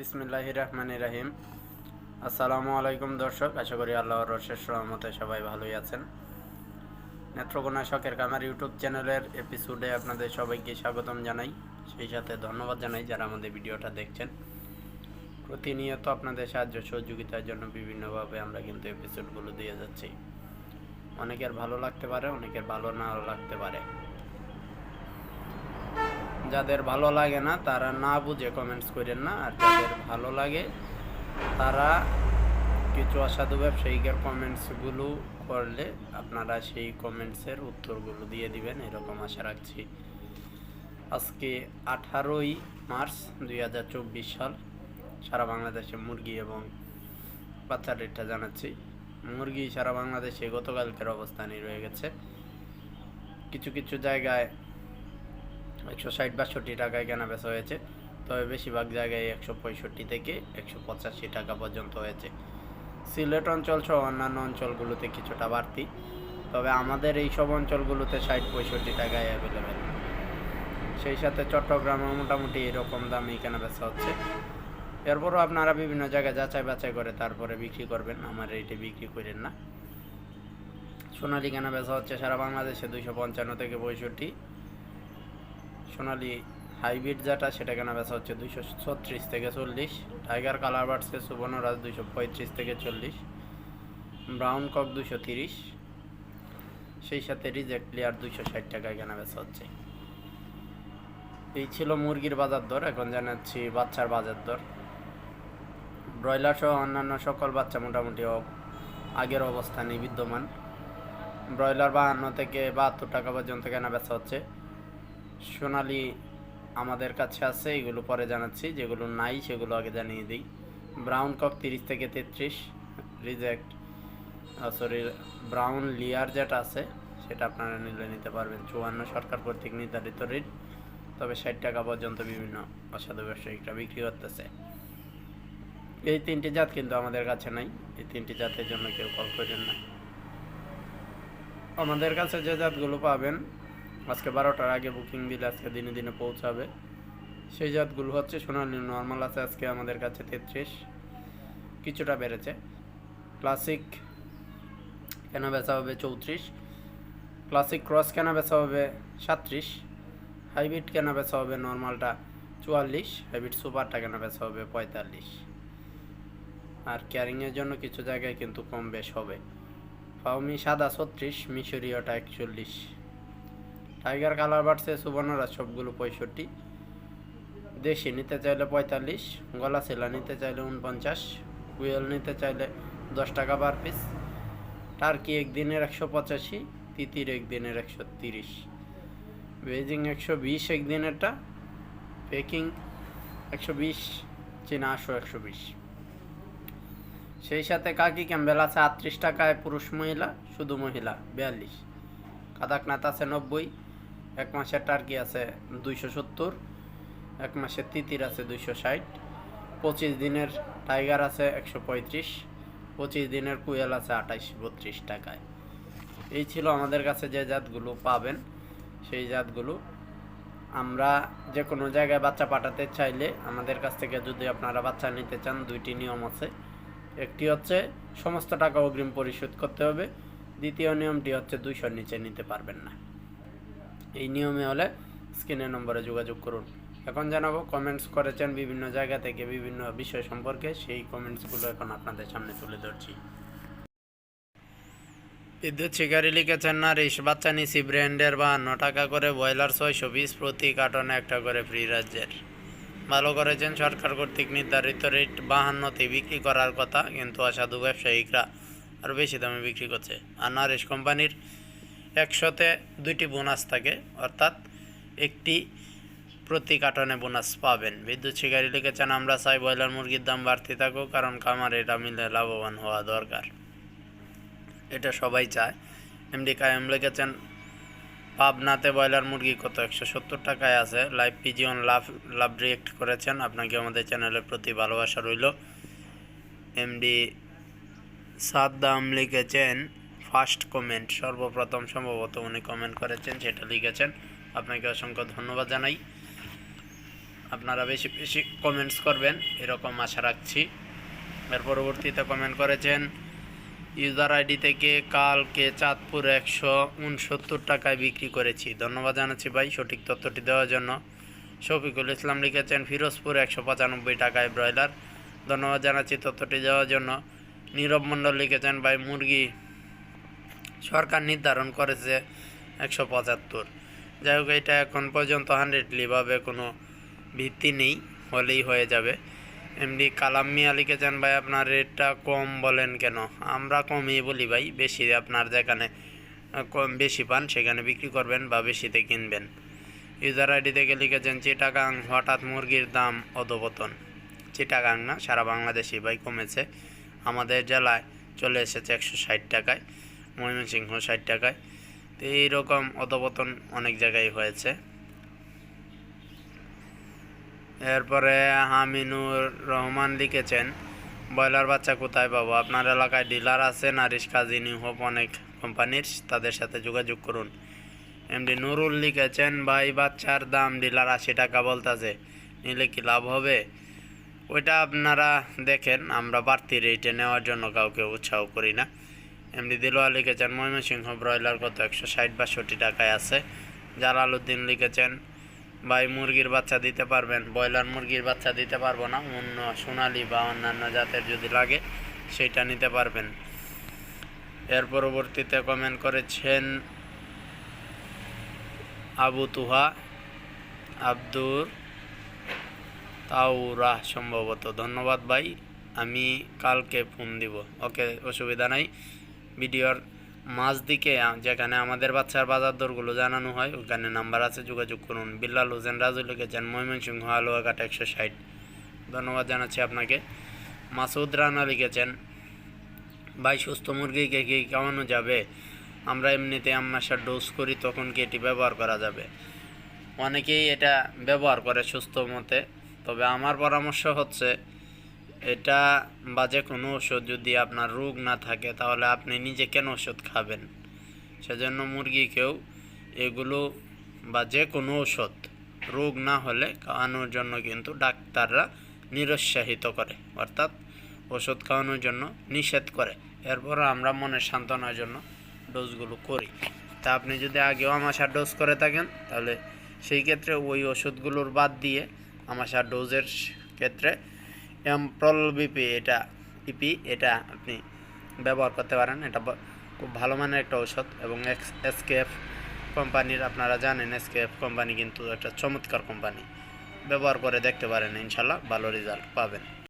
বিসমিল্লাহ রহমান রাহিম। আসসালামু আলাইকুম দর্শক, আশা করি আল্লাহর রশেষ রহমতে সবাই ভালোই আছেন। নেত্রকোনা শখের কামার ইউটিউব চ্যানেলের এপিসোডে আপনাদের সবাইকে স্বাগতম জানাই। সেই সাথে ধন্যবাদ জানাই যারা আমাদের ভিডিওটা দেখছেন। প্রতিনিয়ত আপনাদের সাহায্য সহযোগিতার জন্য বিভিন্নভাবে আমরা কিন্তু এপিসোডগুলো দিয়ে যাচ্ছি। অনেকের ভালো লাগতে পারে, অনেকের ভালো নাও লাগতে পারে। যাদের ভালো লাগে না, তারা না বুঝে কমেন্টস করেন না, আর যাদের ভালো লাগে, তারা কিছু অসাধু ব্যবসায়িকের কমেন্টসগুলো করলে আপনারা সেই কমেন্টসের উত্তরগুলো দিয়ে দিবেন, এরকম আশা রাখছি। আজকে আঠারোই মার্চ দুই হাজার চব্বিশ সাল, সারা বাংলাদেশে মুরগি এবং বাচ্চার রেটটা জানাচ্ছি। মুরগি সারা বাংলাদেশে গতকালকের অবস্থানই রয়ে গেছে। কিছু কিছু জায়গায় একশো ষাট বাষট্টি টাকায় কেনা বেচা হয়েছে। তবে বেশিরভাগ জায়গায় একশো পঁয়ষট্টি থেকে একশো পঁচাশি টাকা পর্যন্ত হয়েছে। সিলেট অঞ্চল সহ অন্যান্য অঞ্চলগুলোতে কিছুটা বাড়তি। তবে আমাদের এই সব অঞ্চলগুলোতে ষাট পঁয়ষট্টি টাকায় অ্যাভেলেবেল সেই সাথে চট্টগ্রামে মোটামুটি এরকম দামই কেনা বেচা হচ্ছে। এরপরও আপনারা বিভিন্ন জায়গায় যাচাই বাছাই করে তারপরে বিক্রি করবেন। আমার রেটে বিক্রি করেন না। সোনালি কেনা বেচা হচ্ছে সারা বাংলাদেশে দুইশো পঞ্চান্ন থেকে পঁয়ষট্টি। সোনালি হাইব্রিড যেটা, সেটা কেনা বেচা হচ্ছে দুইশো ছত্রিশ থেকে চল্লিশ। টাইগার কালার বার্ডসে সুবর্ণরাজ দুইশো পঁয়ত্রিশ থেকে চল্লিশ। ব্রাউন কক দুশো তিরিশ। সেই সাথে রিজেক্ট প্লেয়ার দুইশো ষাট টাকায় কেনা বেচা হচ্ছে। এই ছিল মুরগির বাজার দর, এখন জানাচ্ছি বাচ্চার বাজার দর। ব্রয়লার সহ অন্যান্য সকল বাচ্চা মোটামুটি আগের অবস্থানে বিদ্যমান। ব্রয়লার বাহান্ন থেকে বাহাত্তর টাকা পর্যন্ত কেনা বেচা হচ্ছে। সোনালি আমাদের কাছে আছে, এগুলো পরে জানাচ্ছি। যেগুলো নাই, সেগুলো আগে জানিয়ে দিই। ব্রাউন কক তিরিশ থেকে তেত্রিশ, রিজেক্ট সরি ব্রাউন লিয়ার যেটা আছে, সেটা আপনারা নিলে নিতে পারবেন। চুয়ান্ন সরকার কর্তৃক নির্ধারিত রেট, তবে ষাট টাকা পর্যন্ত বিভিন্ন অসাধু ব্যবসায়িকরা বিক্রি করতেছে। এই তিনটি জাত কিন্তু আমাদের কাছে নাই। এই তিনটি জাতের জন্য কেউ কল করেন না। আমাদের কাছে যে জাতগুলো পাবেন আজকে বারোটার আগে বুকিং দিলে আজকে দিনে দিনে পৌঁছাবে। সেই জাতগুলো হচ্ছে সোনালি নর্মাল আছে আজকে আমাদের কাছে তেত্রিশ। কিছুটা বেড়েছে। ক্লাসিক কেনা বেচা হবে চৌত্রিশ। ক্লাসিক ক্রস কেনা বেচা হবে সাত্রিশ হাইব্রিড কেনা বেচা হবে নর্মালটা চুয়াল্লিশ। হাইব্রিড সুপারটা কেনা বেচা হবে পঁয়তাল্লিশ। আর ক্যারিংয়ের জন্য কিছু জায়গায় কিন্তু কম বেশ হবে। ফাউমি সাদা ছত্রিশ মিশরীয়টা একচল্লিশ। টাইগার কালার বাড়ছে সুবর্ণরাজ সবগুলো পঁয়ষট্টি। দেশি নিতে চাইলে পঁয়তাল্লিশ, গলা সেলা নিতে চাইলে উনপঞ্চাশ কুয়েল নিতে চাইলে দশ টাকা পার পিস টার্কি একদিনের একশো পঁচাশি, তিতির একদিনের একশো তিরিশ। বেজিং একশো বিশ একদিনেরটা পেকিং একশো বিশ, চীনা আটশো একশো বিশ। সেই সাথে কাকি ক্যাম্বেল আছে আটত্রিশ টাকায় পুরুষ মহিলা, শুধু মহিলা, বিয়াল্লিশ। কাদাকনাথ আছে নব্বই এক মাসের টার্কি আছে দুইশো সত্তর, এক মাসের তিতির আছে দুইশো ষাট, পঁচিশ দিনের টাইগার আছে একশো পঁয়ত্রিশ, পঁচিশ দিনের কুয়েল আছে আঠাইশ বত্রিশ টাকায়। এই ছিল আমাদের কাছে যে জাতগুলো পাবেন, সেই জাতগুলো আমরা যে কোনো জায়গায় বাচ্চা পাঠাতে চাইলে আমাদের কাছ থেকে যদি আপনারা বাচ্চা নিতে চান, দুইটি নিয়ম আছে। একটি হচ্ছে সমস্ত টাকা অগ্রিম পরিশোধ করতে হবে, দ্বিতীয় নিয়মটি হচ্ছে দুইশোর নিচে নিতে পারবেন না। এই নিয়মে হলে স্ক্রিনের নম্বরে যোগাযোগ করুন। এখন জানাব কমেন্টস করেছেন বিভিন্ন জায়গা থেকে বিভিন্ন বিষয় সম্পর্কে, সেই কমেন্টসগুলো এখন আপনাদের সামনে তুলে ধরছি। বিদ্যুৎ শিকারী লিখেছেন, না রিস বাচ্চা নিছি, ব্র্যান্ডের বাহান্ন টাকা করে ব্রয়লার ছয়শো বিশ প্রতি কার্টনে একটা করে ফ্রি রাজ্যের। ভালো করেছেন, সরকার কর্তৃক নির্ধারিত রেট বাহান্নতে বিক্রি করার কথা, কিন্তু অসাধু ব্যবসায়িকরা আরও বেশি দামে বিক্রি করছে। আর নারিশ কোম্পানির একশোতে দুইটি বোনাস থাকে, অর্থাৎ একটি প্রতি কার্টনে বোনাস পাবেন। বিদ্যুৎ শিকারী লিখেছেন, আমরা চাই ব্রয়লার মুরগির দাম বাড়তে থাকুক, কারণ খামার এটা মিলে লাভবান হওয়া দরকার। এটা সবাই চায়। এমডি কায়েম লিখেছেন, পাবনাতে ব্রয়লার মুরগি কত? একশো সত্তর টাকায় আছে। Live pigeon love love react করেছেন। আপনাকে আমাদের চ্যানেলের প্রতি ভালোবাসা রইল। এমডি সাদ্দাম লিখেছেন ফার্স্ট কমেন্ট সর্বপ্রথম সম্ভবত উনি কমেন্ট করেছেন, সেটা লিখেছেন। আপনাকে অসংখ্য ধন্যবাদ জানাই। আপনারা বেশি বেশি কমেন্টস করবেন, এরকম আশা রাখছি। এর পরবর্তীতে কমেন্ট করেছেন ইউজার আইডি থেকে কালকে চাঁদপুর একশো উনসত্তর টাকায় বিক্রি করেছি। ধন্যবাদ জানাচ্ছি ভাই, সঠিক তথ্যটি দেওয়ার জন্য। শফিকুল ইসলাম লিখেছেন, ফিরোজপুর একশো পঁচানব্বই টাকায় ব্রয়লার। ধন্যবাদ জানাচ্ছি তথ্যটি দেওয়ার জন্য। নীরব মণ্ডল লিখেছেন, ভাই, মুরগি সরকার নির্ধারণ করেছে একশো পঁচাত্তর। যাই হোক, এটা এখন পর্যন্ত হান্ড্রেডলিভাবে কোনো ভিত্তি নেই, হলেই হয়ে যাবে। এমনি কালাম মিয়া লিখেছেন, ভাই, আপনার রেটটা কম বলেন কেন? আমরা কমই বলি ভাই, বেশি আপনার যেখানে কম বেশি পান, সেখানে বিক্রি করবেন বা বেশিতে কিনবেন। ইউজার আইডি থেকে লিখেছেন, চিটাগাং, হঠাৎ মুরগির দাম অধপতন। চিটাগাং না, সারা বাংলাদেশে ভাই কমেছে। আমাদের জেলায় চলে এসেছে একশো ষাট টাকায়। ময়মনসিংহ ষাট টাকায়। তো এইরকম অধপতন অনেক জায়গায় হয়েছে। এরপরে হামিনুর রহমান লিখেছেন, ব্রয়লার বাচ্চা কোথায় পাবো? আপনার এলাকায় ডিলার আছে নারিশ কাজী হোপ অনেক কোম্পানির তাদের সাথে যোগাযোগ করুন। এমডি নুরুল লিখেছেন, ভাই, বাচ্চার দাম ডিলার আশি টাকা বলতেছে, নিলে কি লাভ হবে? ওইটা আপনারা দেখেন, আমরা বাড়তি রেটে নেওয়ার জন্য কাউকে উৎসাহ করি না। এমনি দিলোয়া লিখেছেন, ময়মনসিংহ ব্রয়লার কত? একশো ষাট বাষট্টি টাকায় আছে। জালালউদ্দিন লিখেছেন, ভাই মুরগির বাচ্চা দিতে পারবেন? ব্রয়লার মুরগির বাচ্চা দিতে পারব না, অন্য সোনালি বা অন্যান্য জাতের যদি লাগে, সেটা নিতে পারবেন। এর পরবর্তীতে কমেন্ট করেছেন আবু তুহা, আব্দুর তাওরা সম্ভবত। ধন্যবাদ ভাই, আমি কালকে ফোন দিব। ওকে অসুবিধা নাই। ভিডিওর মাঝ দিকে যেখানে আমাদের বাচ্চার বাজার দরগুলো জানানো হয়, ওখানে নাম্বার আছে, যোগাযোগ করুন। বিল্লাল হোসেন রাজু লিখেছেন ময়মনসিংহ আলোয়াঘাট একশো ষাট। ধন্যবাদ জানাচ্ছি আপনাকে। মাসুদ রানা লিখেছেন, ভাই, সুস্থ মুরগিকে কি খাওয়ানো যাবে? আমরা এমনিতে আম্মাশার ডোজ করি, তখন কি এটি ব্যবহার করা যাবে? অনেকেই এটা ব্যবহার করে সুস্থ মতে, তবে আমার পরামর্শ হচ্ছে এটা বা যে কোনো ওষুধ যদি আপনার রোগ না থাকে, তাহলে আপনি নিজে কেন ওষুধ খাবেন? সেজন্য মুরগিকেও এগুলো বা যে কোনো ওষুধ রোগ না হলে খাওয়ানোর জন্য কিন্তু ডাক্তাররা নিরুৎসাহিত করে, অর্থাৎ ওষুধ খাওয়ানোর জন্য নিষেধ করে। এরপর আমরা মনের সান্ত্বনার জন্য ডোজগুলো করি। তা আপনি যদি আগেও আমাশার ডোজ করে থাকেন, তাহলে সেই ক্ষেত্রে ওই ওষুধগুলোর বাদ দিয়ে আমাশার ডোজের ক্ষেত্রে এমপ্রল বিপি এটা ইপি এটা আপনি ব্যবহার করতে পারেন। এটা খুব ভালো মানের একটা ঔষধ এবং এসকেএফ কোম্পানির আপনারা জানেন, এসকেএফ কোম্পানি কিন্তু একটা চমৎকার কোম্পানি। ব্যবহার করে দেখতে পারেন, ইনশাল্লাহ ভালো রেজাল্ট পাবেন।